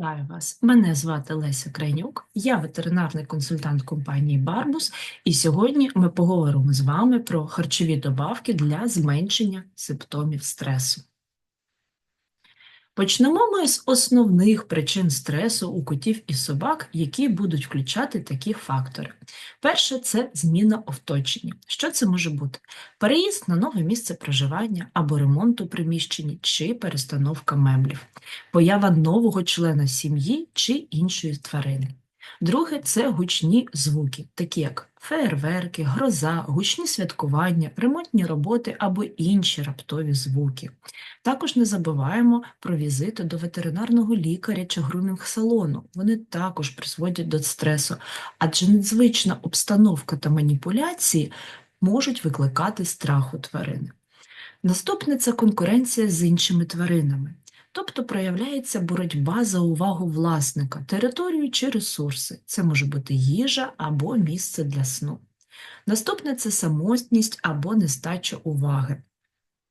Вітаю вас! Мене звати Леся Крайнюк, я ветеринарний консультант компанії Барбус, і сьогодні ми поговоримо з вами про харчові добавки для зменшення симптомів стресу. Почнемо ми з основних причин стресу у котів і собак, які будуть включати такі фактори. Перше це зміна оточення. Що це може бути? Переїзд на нове місце проживання або ремонт у приміщенні чи перестановка меблів, поява нового члена сім'ї чи іншої тварини. Друге це гучні звуки, такі як феєрверки, гроза, гучні святкування, ремонтні роботи або інші раптові звуки. Також не забуваємо про візити до ветеринарного лікаря чи грумінг-салону. Вони також призводять до стресу, адже незвична обстановка та маніпуляції можуть викликати страх у тварини. Наступне це конкуренція з іншими тваринами. Тобто проявляється боротьба за увагу власника, територію чи ресурси. Це може бути їжа або місце для сну. Наступне це самотність або нестача уваги.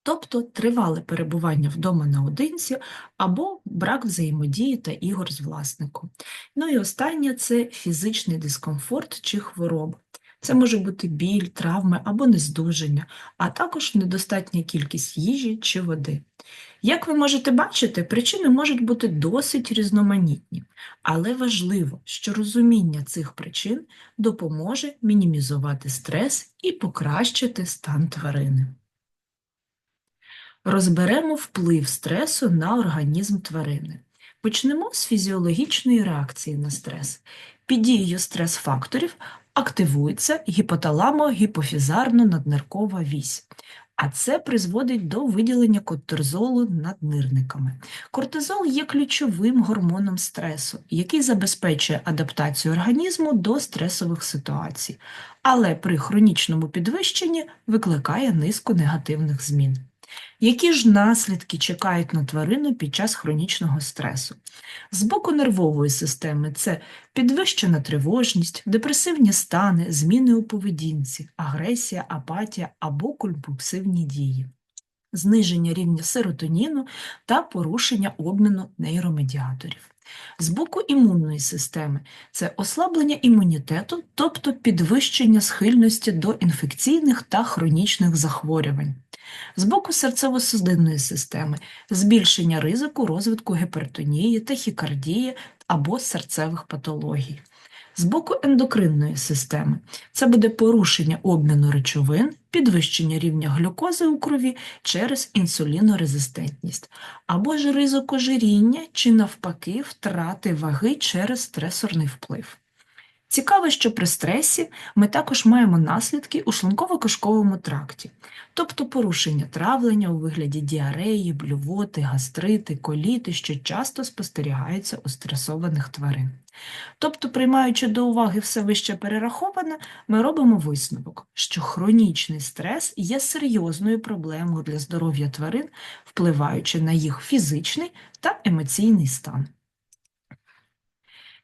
Тобто тривале перебування вдома наодинці або брак взаємодії та ігор з власником. Ну і останнє це фізичний дискомфорт чи хвороба. Це може бути біль, травми або нездужання, а також недостатня кількість їжі чи води. Як ви можете бачити, причини можуть бути досить різноманітні, але важливо, що розуміння цих причин допоможе мінімізувати стрес і покращити стан тварини. Розберемо вплив стресу на організм тварини. Почнемо з фізіологічної реакції на стрес. Під дією стрес-факторів активується гіпоталамо-гіпофізарно-надниркова вісь, а це призводить до виділення кортизолу наднирниками. Кортизол є ключовим гормоном стресу, який забезпечує адаптацію організму до стресових ситуацій, але при хронічному підвищенні викликає низку негативних змін. Які ж наслідки чекають на тварину під час хронічного стресу? З боку нервової системи це підвищена тривожність, депресивні стани, зміни у поведінці, агресія, апатія або компульсивні дії, зниження рівня серотоніну та порушення обміну нейромедіаторів. З боку імунної системи це ослаблення імунітету, тобто підвищення схильності до інфекційних та хронічних захворювань. З боку серцево-судинної системи збільшення ризику розвитку гіпертонії, тахікардії або серцевих патологій. З боку ендокринної системи це буде порушення обміну речовин, підвищення рівня глюкози у крові через інсулінорезистентність, або ж ризик ожиріння чи навпаки втрати ваги через стресорний вплив. Цікаво, що при стресі ми також маємо наслідки у шлунково-кишковому тракті, тобто порушення травлення у вигляді діареї, блювоти, гастрити, коліти, що часто спостерігаються у стресованих тварин. Тобто, приймаючи до уваги все вище перераховане, ми робимо висновок, що хронічний стрес є серйозною проблемою для здоров'я тварин, впливаючи на їх фізичний та емоційний стан.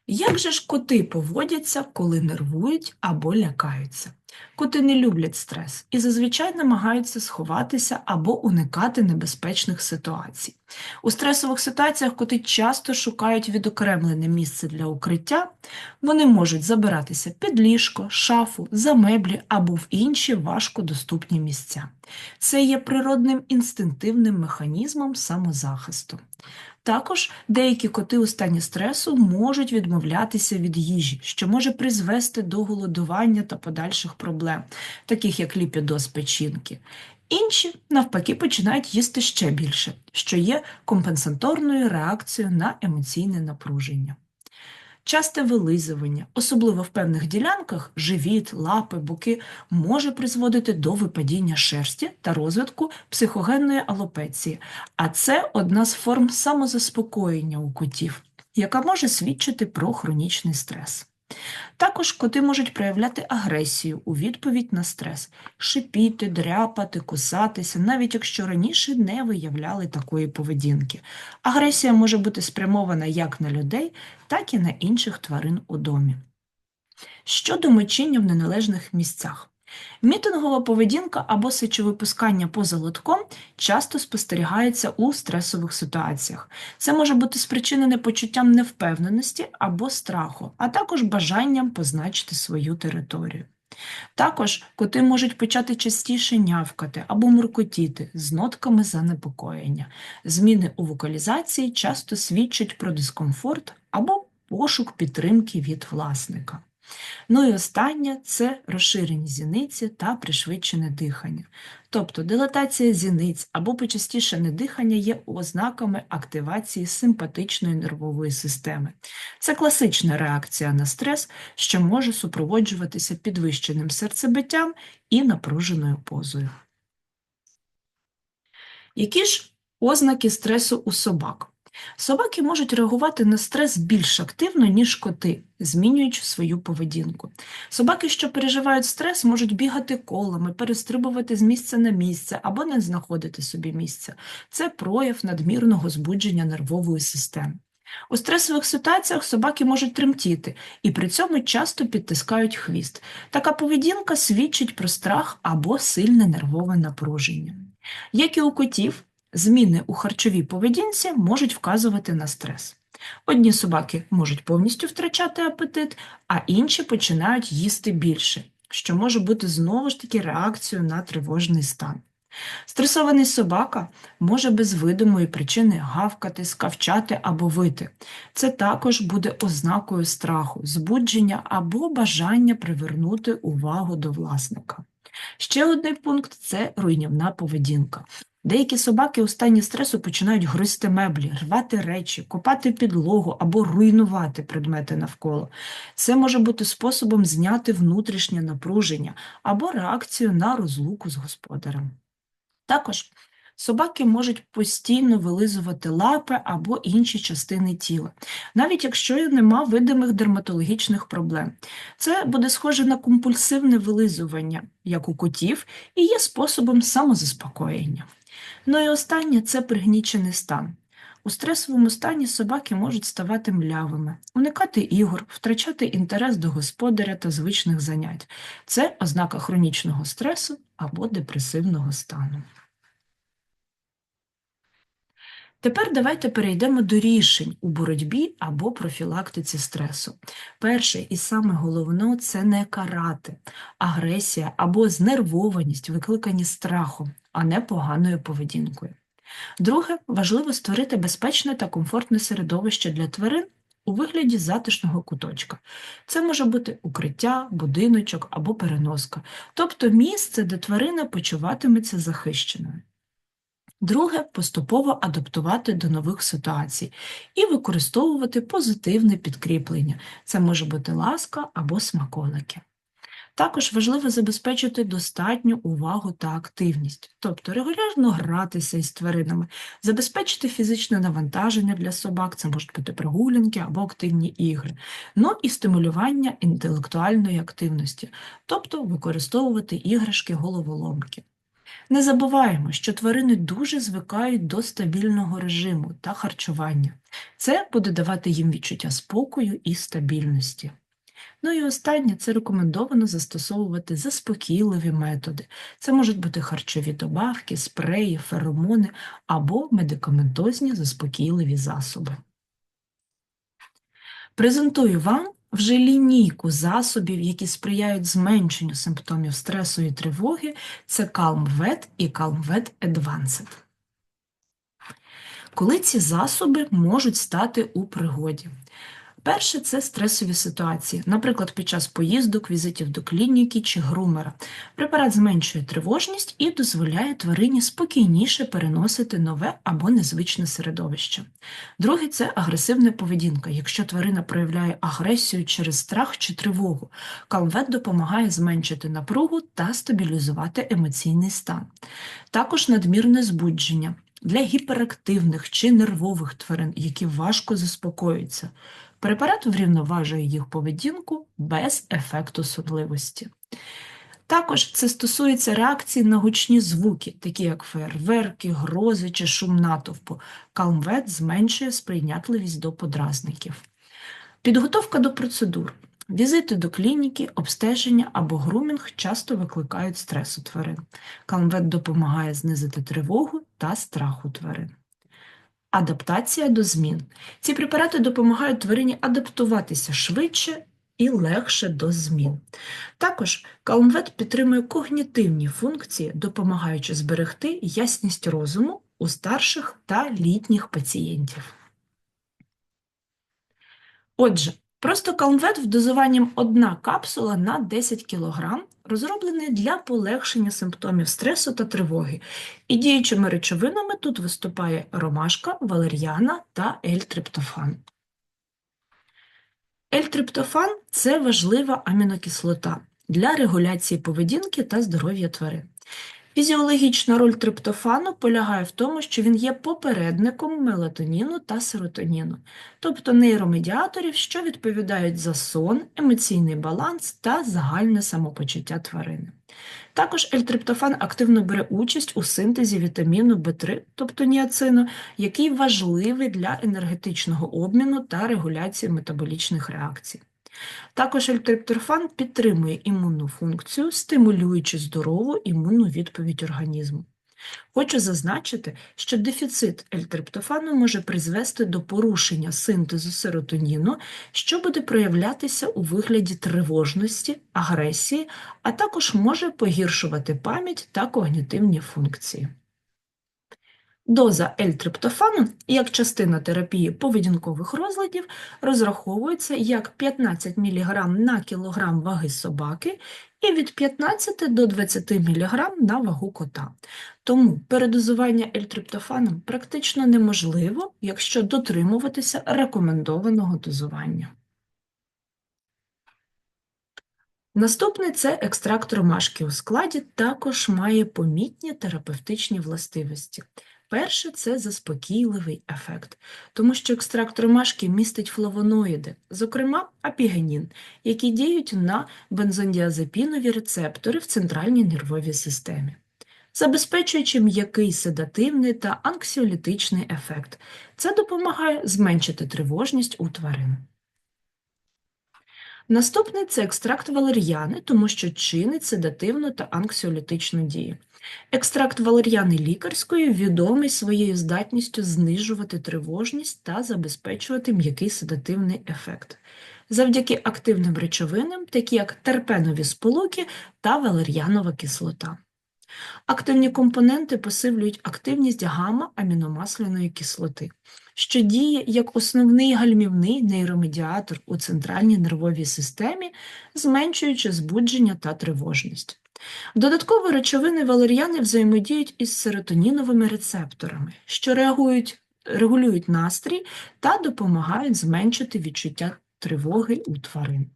Як же ж коти поводяться, коли нервують або лякаються? Коти не люблять стрес і зазвичай намагаються сховатися або уникати небезпечних ситуацій. У стресових ситуаціях коти часто шукають відокремлене місце для укриття, вони можуть забиратися під ліжко, шафу, за меблі або в інші важкодоступні місця. Це є природним інстинктивним механізмом самозахисту. Також деякі коти у стані стресу можуть відмовлятися від їжі, що може призвести до голодування та подальших проблем, таких як ліпідоз печінки. Інші, навпаки, починають їсти ще більше, що є компенсаторною реакцією на емоційне напруження. Часте вилизування, особливо в певних ділянках, живіт, лапи, боки, може призводити до випадіння шерсті та розвитку психогенної алопеції, а це одна з форм самозаспокоєння у котів, яка може свідчити про хронічний стрес. Також коти можуть проявляти агресію у відповідь на стрес, шипіти, дряпати, кусатися, навіть якщо раніше не виявляли такої поведінки. Агресія може бути спрямована як на людей, так і на інших тварин у домі. Щодо мочіння в неналежних місцях. Мітингова поведінка або сечовипускання поза лотком часто спостерігається у стресових ситуаціях. Це може бути спричинене почуттям невпевненості або страху, а також бажанням позначити свою територію. Також коти можуть почати частіше нявкати або муркотіти з нотками занепокоєння. Зміни у вокалізації часто свідчать про дискомфорт або пошук підтримки від власника. Ну і останнє це розширені зіниці та пришвидшене дихання. Тобто дилатація зіниць або почастішене дихання є ознаками активації симпатичної нервової системи. Це класична реакція на стрес, що може супроводжуватися підвищеним серцебиттям і напруженою позою. Які ж ознаки стресу у собак? Собаки можуть реагувати на стрес більш активно, ніж коти, змінюючи свою поведінку. Собаки, що переживають стрес, можуть бігати колами, перестрибувати з місця на місце або не знаходити собі місця. Це прояв надмірного збудження нервової системи. У стресових ситуаціях собаки можуть тремтіти і при цьому часто підтискають хвіст. Така поведінка свідчить про страх або сильне нервове напруження. Як і у котів, Зміни у харчовій поведінці можуть вказувати на стрес. Одні собаки можуть повністю втрачати апетит, а інші починають їсти більше, що може бути знову ж таки реакцією на тривожний стан. Стресований собака може без видимої причини гавкати, скавчати або вити. Це також буде ознакою страху, збудження або бажання привернути увагу до власника. Ще один пункт це руйнівна поведінка. Деякі собаки у стані стресу починають гризти меблі, рвати речі, копати підлогу або руйнувати предмети навколо. Це може бути способом зняти внутрішнє напруження або реакцію на розлуку з господарем. Також собаки можуть постійно вилизувати лапи або інші частини тіла, навіть якщо нема видимих дерматологічних проблем. Це буде схоже на компульсивне вилизування, як у котів, і є способом самозаспокоєння. Ну і останнє це пригнічений стан. У стресовому стані собаки можуть ставати млявими, уникати ігор, втрачати інтерес до господаря та звичних занять. Це ознака хронічного стресу або депресивного стану. Тепер давайте перейдемо до рішень у боротьбі або профілактиці стресу. Перше і саме головне це не карати, агресія або знервованість, викликані страхом, а не поганою поведінкою. Друге, важливо створити безпечне та комфортне середовище для тварин у вигляді затишного куточка. Це може бути укриття, будиночок або переноска, тобто місце, де тварина почуватиметься захищеною. Друге поступово адаптувати до нових ситуацій і використовувати позитивне підкріплення. Це може бути ласка або смаколики. Також важливо забезпечити достатню увагу та активність, тобто регулярно гратися із тваринами, забезпечити фізичне навантаження для собак, це можуть бути прогулянки або активні ігри, ну і стимулювання інтелектуальної активності, тобто використовувати іграшки головоломки. Не забуваємо, що тварини дуже звикають до стабільного режиму та харчування. Це буде давати їм відчуття спокою і стабільності. Ну і останнє це рекомендовано застосовувати заспокійливі методи. Це можуть бути харчові добавки, спреї, феромони або медикаментозні заспокійливі засоби. Презентую вам вже лінійку засобів, які сприяють зменшенню симптомів стресу і тривоги, це CalmVet і CalmVet Advanced. Коли ці засоби можуть стати у пригоді? Перше це стресові ситуації, наприклад, під час поїздок, візитів до клініки чи грумера. Препарат зменшує тривожність і дозволяє тварині спокійніше переносити нове або незвичне середовище. Друге це агресивна поведінка. Якщо тварина проявляє агресію через страх чи тривогу, калвет допомагає зменшити напругу та стабілізувати емоційний стан. Також надмірне збудження. Для гіперактивних чи нервових тварин, які важко заспокоюються. Препарат врівноважує їх поведінку без ефекту сонливості. Також це стосується реакції на гучні звуки, такі як фейерверки, грози чи шум натовпу. Калмвет зменшує сприйнятливість до подразників. Підготовка до процедур. Візити до клініки, обстеження або грумінг часто викликають стрес у тварин. Калмвет допомагає знизити тривогу та страх у тварин. Адаптація до змін. Ці препарати допомагають тварині адаптуватися швидше і легше до змін. Також калмвет підтримує когнітивні функції, допомагаючи зберегти ясність розуму у старших та літніх пацієнтів. Отже, просто калмвет в дозуванням 1 капсула на 10 кг розроблений для полегшення симптомів стресу та тривоги, і діючими речовинами тут виступає ромашка, валер'яна та L-триптофан. L-триптофан – це важлива амінокислота для регуляції поведінки та здоров'я тварин. Фізіологічна роль триптофану полягає в тому, що він є попередником мелатоніну та серотоніну, тобто нейромедіаторів, що відповідають за сон, емоційний баланс та загальне самопочуття тварини. Також L-триптофан активно бере участь у синтезі вітаміну В3, тобто ніацину, який важливий для енергетичного обміну та регуляції метаболічних реакцій. Також ельтриптофан підтримує імунну функцію, стимулюючи здорову імунну відповідь організму. Хочу зазначити, що дефіцит ельтриптофану може призвести до порушення синтезу серотоніну, що буде проявлятися у вигляді тривожності, агресії, а також може погіршувати пам'ять та когнітивні функції. Доза L-триптофану як частина терапії поведінкових розладів розраховується як 15 мг на кілограм ваги собаки і від 15 до 20 мг на вагу кота. Тому передозування L-триптофаном практично неможливо, якщо дотримуватися рекомендованого дозування. Наступний це екстракт ромашки у складі, також має помітні терапевтичні властивості. Перше це заспокійливий ефект, тому що екстракт ромашки містить флавоноїди, зокрема апігенін, які діють на бензодіазепінові рецептори в центральній нервовій системі, забезпечуючи м'який седативний та анксіолітичний ефект. Це допомагає зменшити тривожність у тварин. Наступний це екстракт валер'яни, тому що чинить седативну та анксіолітичну дію. Екстракт валер'яни лікарської відомий своєю здатністю знижувати тривожність та забезпечувати м'який седативний ефект. Завдяки активним речовинам, такі як терпенові сполуки та валер'янова кислота. Активні компоненти посилюють активність гамма-аміномасляної кислоти, що діє як основний гальмівний нейромедіатор у центральній нервовій системі, зменшуючи збудження та тривожність. Додатково речовини валер'яни взаємодіють із серотоніновими рецепторами, що реагують, регулюють настрій та допомагають зменшити відчуття тривоги у тварин.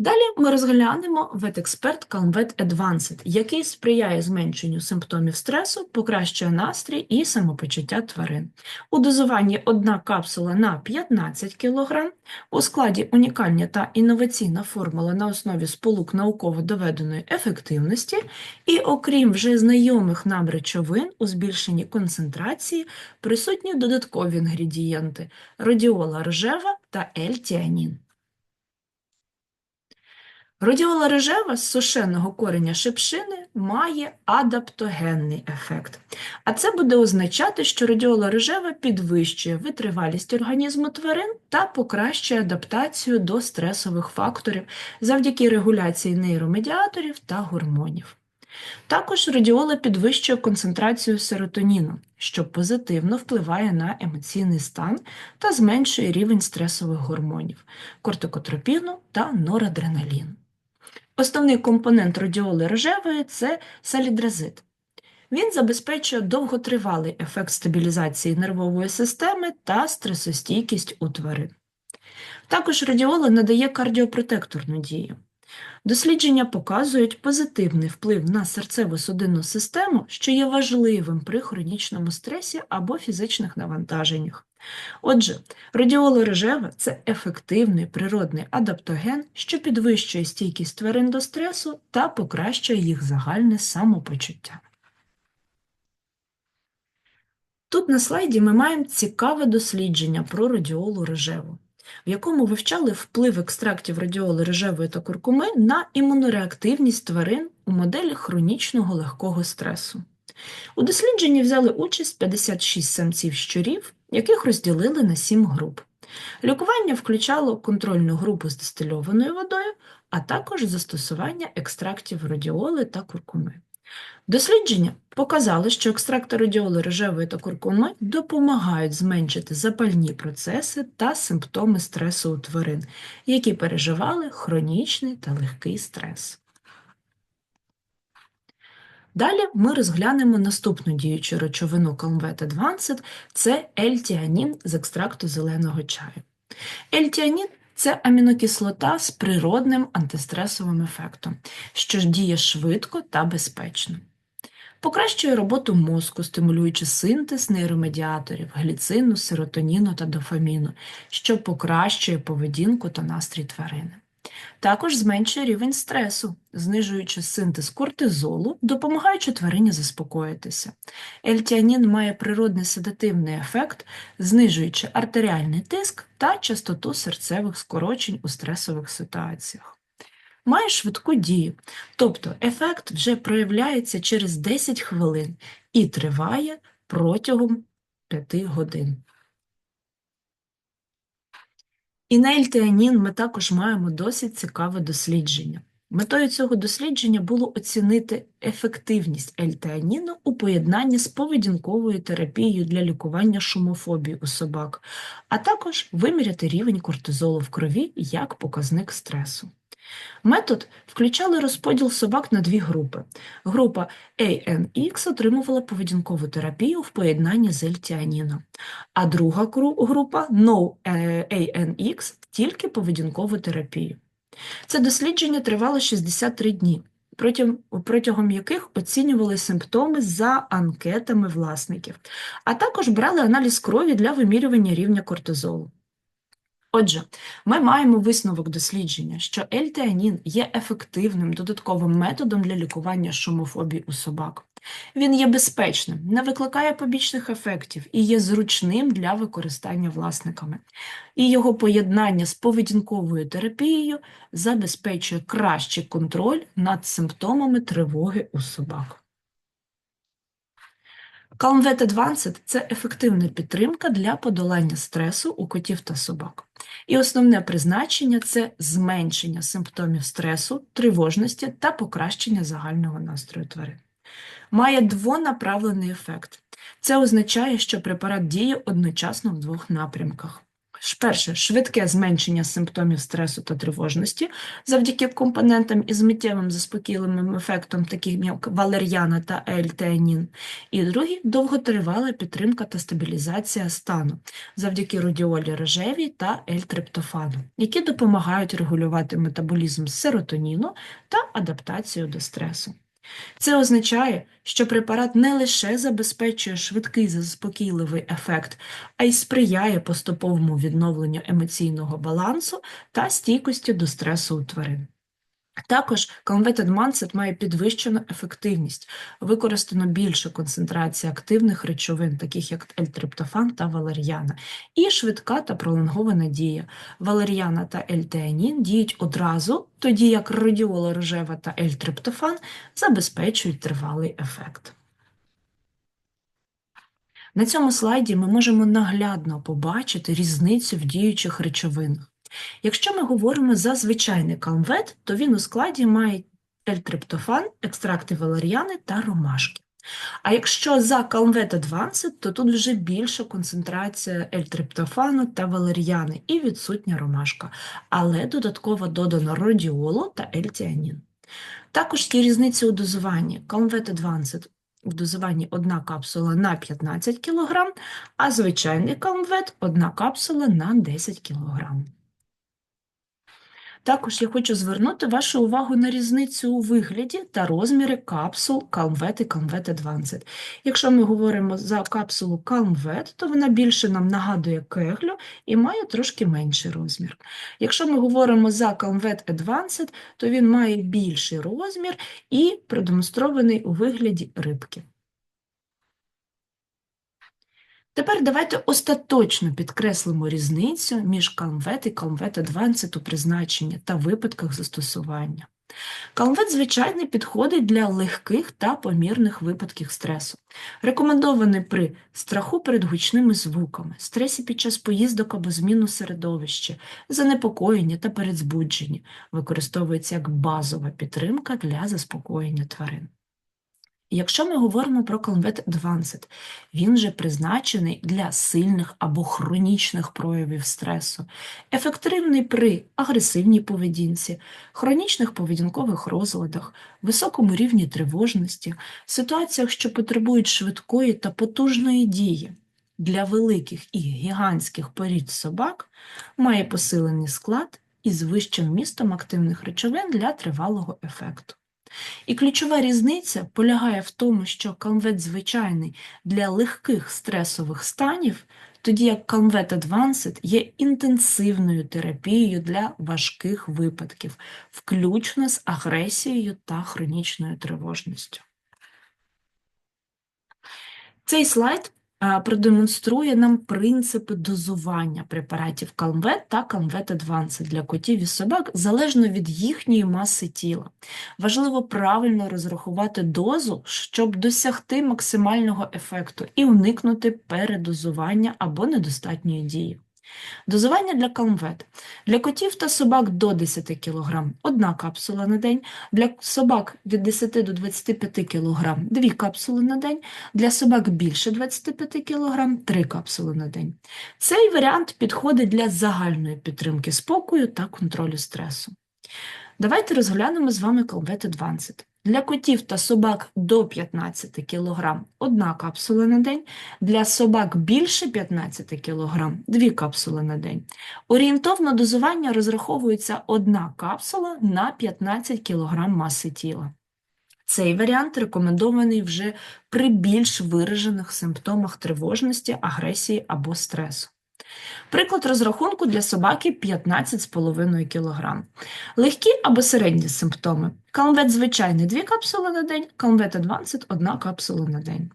Далі ми розглянемо ветексперт Calmvet Advanced, який сприяє зменшенню симптомів стресу, покращує настрій і самопочуття тварин. У дозуванні одна капсула на 15 кг, у складі унікальна та інноваційна формула на основі сполук науково доведеної ефективності, і, окрім вже знайомих нам речовин у збільшенні концентрації, присутні додаткові інгредієнти радіола рожева та L-тіанін. Радіола рожева з сушеного кореня шипшини має адаптогенний ефект. А це буде означати, що радіола рожева підвищує витривалість організму тварин та покращує адаптацію до стресових факторів завдяки регуляції нейромедіаторів та гормонів. Також радіола підвищує концентрацію серотоніну, що позитивно впливає на емоційний стан та зменшує рівень стресових гормонів, кортикотропіну та норадреналіну. Основний компонент радіоли рожевої це салідразит. Він забезпечує довготривалий ефект стабілізації нервової системи та стресостійкість у тварин. Також радіола надає кардіопротекторну дію. Дослідження показують позитивний вплив на серцево-судинну систему, що є важливим при хронічному стресі або фізичних навантаженнях. Отже, радіола рожева це ефективний природний адаптоген, що підвищує стійкість тварин до стресу та покращує їх загальне самопочуття. Тут на слайді ми маємо цікаве дослідження про радіолу рожеву. В якому вивчали вплив екстрактів радіоли рожевої та куркуми на імунореактивність тварин у моделі хронічного легкого стресу. У дослідженні взяли участь 56 самців щурів, яких розділили на 7 груп. Лікування включало контрольну групу з дистильованою водою, а також застосування екстрактів радіоли та куркуми. Дослідження показали, що екстракти радіоли рожевої та куркуми допомагають зменшити запальні процеси та симптоми стресу у тварин, які переживали хронічний та легкий стрес. Далі ми розглянемо наступну діючу речовину Calmvet Advanced – це L-тіанін з екстракту зеленого чаю. L-тіанін – це амінокислота з природним антистресовим ефектом, що діє швидко та безпечно. Покращує роботу мозку, стимулюючи синтез нейромедіаторів, гліцину, серотоніну та дофаміну, що покращує поведінку та настрій тварини. Також зменшує рівень стресу, знижуючи синтез кортизолу, допомагаючи тварині заспокоїтися. Ельтіанін має природний седативний ефект, знижуючи артеріальний тиск та частоту серцевих скорочень у стресових ситуаціях. Має швидку дію, тобто ефект вже проявляється через 10 хвилин і триває протягом 5 годин. І на ельтеанін ми також маємо досить цікаве дослідження. Метою цього дослідження було оцінити ефективність ельтеаніну у поєднанні з поведінковою терапією для лікування шумофобії у собак, а також виміряти рівень кортизолу в крові як показник стресу. Метод включали розподіл собак на дві групи. Група ANX отримувала поведінкову терапію в поєднанні з ельтіаніном, а друга група No-ANX тільки поведінкову терапію. Це дослідження тривало 63 дні, протягом яких оцінювали симптоми за анкетами власників, а також брали аналіз крові для вимірювання рівня кортизолу. Отже, ми маємо висновок дослідження, що ельтеанін є ефективним додатковим методом для лікування шумофобії у собак. Він є безпечним, не викликає побічних ефектів і є зручним для використання власниками. І його поєднання з поведінковою терапією забезпечує кращий контроль над симптомами тривоги у собак. Calmvet Advanced – це ефективна підтримка для подолання стресу у котів та собак. І основне призначення це зменшення симптомів стресу, тривожності та покращення загального настрою тварин. Має двонаправлений ефект. Це означає, що препарат діє одночасно в двох напрямках. Перше, швидке зменшення симптомів стресу та тривожності завдяки компонентам із миттєвим заспокійливим ефектом, таким як валер'яна та ельтеанін. І другий довготривала підтримка та стабілізація стану завдяки радіолі рожевій та ельтриптофану, які допомагають регулювати метаболізм серотоніну та адаптацію до стресу. Це означає, що препарат не лише забезпечує швидкий заспокійливий ефект, а й сприяє поступовому відновленню емоційного балансу та стійкості до стресу у тварин. Також Converted Mindset має підвищену ефективність, використано більше концентрації активних речовин, таких як ельтриптофан та валер'яна, і швидка та пролонгована дія. Валер'яна та ельтеанін діють одразу, тоді як радіола рожева та ельтриптофан забезпечують тривалий ефект. На цьому слайді ми можемо наглядно побачити різницю в діючих речовинах. Якщо ми говоримо за звичайний калмвет, то він у складі має ельтриптофан, екстракти валеріани та ромашки. А якщо за Calmvet Advanced, то тут вже більша концентрація ельтриптофану та валеріани і відсутня ромашка, але додатково додано родіолу та ельтіанін. Також є різниця у дозуванні. Calmvet Advanced в дозуванні одна капсула на 15 кг, а звичайний Calmvet – одна капсула на 10 кг. Також я хочу звернути вашу увагу на різницю у вигляді та розміри капсул Calmvet і Calmvet Advanced. Якщо ми говоримо за капсулу Calmvet, то вона більше нам нагадує кеглю і має трошки менший розмір. Якщо ми говоримо за Calmvet Advanced, то він має більший розмір і продемонстрований у вигляді рибки. Тепер давайте остаточно підкреслимо різницю між Calmvet і Calmvet Advanced у призначенні та випадках застосування. Calmvet звичайний підходить для легких та помірних випадків стресу. Рекомендований при страху перед гучними звуками, стресі під час поїздок або зміну середовища, занепокоєння та передзбудження, використовується як базова підтримка для заспокоєння тварин. Якщо ми говоримо про Calmvet Advanced, він же призначений для сильних або хронічних проявів стресу, ефективний при агресивній поведінці, хронічних поведінкових розладах, високому рівні тривожності, ситуаціях, що потребують швидкої та потужної дії. Для великих і гігантських порід собак має посилений склад із вищим вмістом активних речовин для тривалого ефекту. І ключова різниця полягає в тому, що Calmvet звичайний для легких стресових станів, тоді як Calmvet Advanced є інтенсивною терапією для важких випадків, включно з агресією та хронічною тривожністю. Цей слайд продемонструє нам принципи дозування препаратів Calmvet та Calmvet Advanced для котів і собак залежно від їхньої маси тіла. Важливо правильно розрахувати дозу, щоб досягти максимального ефекту і уникнути передозування або недостатньої дії. Дозування для Calmvet. Для котів та собак до 10 кг – одна капсула на день, для собак від 10 до 25 кг – дві капсули на день, для собак більше 25 кг – три капсули на день. Цей варіант підходить для загальної підтримки спокою та контролю стресу. Давайте розглянемо з вами Calmvet Advanced. Для котів та собак до 15 кг – одна капсула на день, для собак більше 15 кг – дві капсули на день. Орієнтовно дозування розраховується одна капсула на 15 кг маси тіла. Цей варіант рекомендований вже при більш виражених симптомах тривожності, агресії або стресу. Приклад розрахунку для собаки 15,5 кг. Легкі або середні симптоми. Calmvet звичайний 2 капсули на день, Calmvet Advanced – 1 капсула на день.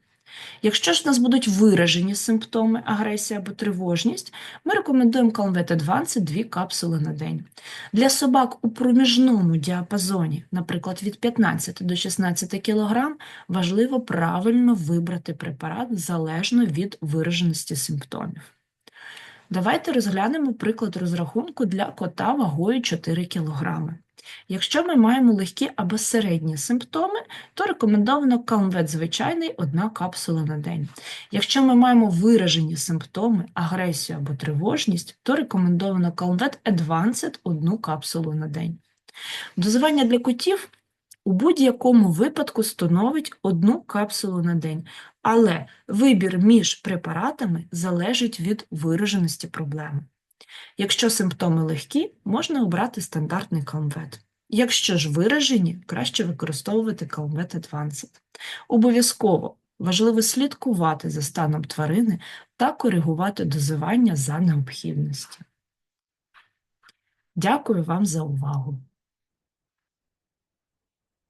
Якщо ж у нас будуть виражені симптоми агресія або тривожність, ми рекомендуємо Calmvet Advanced 2 капсули на день. Для собак у проміжному діапазоні, наприклад, від 15 до 16 кг, важливо правильно вибрати препарат залежно від вираженості симптомів. Давайте розглянемо приклад розрахунку для кота вагою 4 кг. Якщо ми маємо легкі або середні симптоми, то рекомендовано Calmvet звичайний 1 капсула на день. Якщо ми маємо виражені симптоми, агресію або тривожність, то рекомендовано Calmvet Advanced 1 капсулу на день. Дозування для котів у будь-якому випадку становить одну капсулу на день, але вибір між препаратами залежить від вираженості проблеми. Якщо симптоми легкі, можна обрати стандартний Calmvet. Якщо ж виражені, краще використовувати Calmvet Advanced. Обов'язково важливо слідкувати за станом тварини та коригувати дозування за необхідності. Дякую вам за увагу!